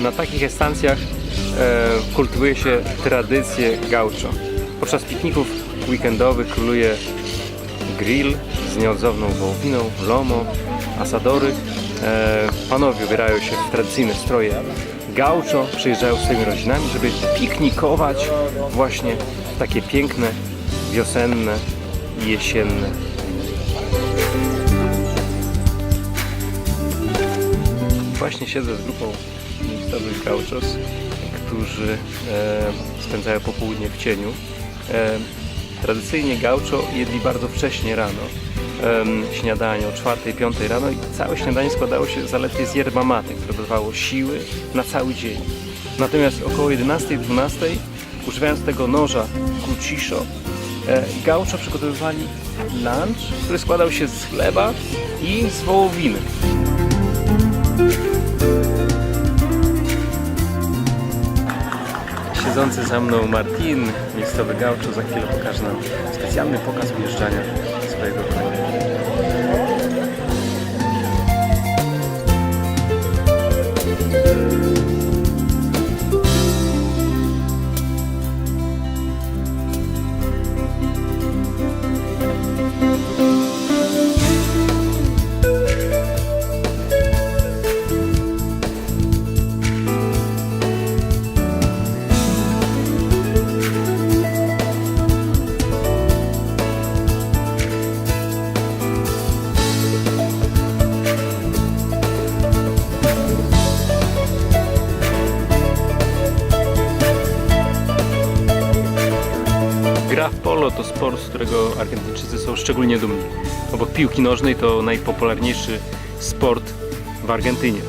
na takich estancjach e, kultywuje się tradycję gaucho. Podczas pikników weekendowych króluje grill z nieodzowną wołowiną, lomo, asadory. E, panowie ubierają się w tradycyjne stroje gaucho, przyjeżdżają z swoimi rodzinami, żeby piknikować właśnie w takie piękne, wiosenne i jesienne Właśnie siedzę z grupą miejscowych gauchos, którzy e, spędzają popołudnie w cieniu. E, tradycyjnie gaucho jedli bardzo wcześnie rano. Śniadanie o 4-5 rano i całe śniadanie składało się zaledwie z yerba mate, które dawało siły na cały dzień. Natomiast około 11-12, używając tego noża cuchillo, e, gaucho przygotowywali lunch, który składał się z chleba i z wołowiny. Siedzący za mną Martin, miejscowy gaucho, za chwilę pokaże nam specjalny pokaz wjeżdżania Gra w polo to sport, z którego Argentyńczycy są szczególnie dumni. Obok piłki nożnej to najpopularniejszy sport w Argentynie.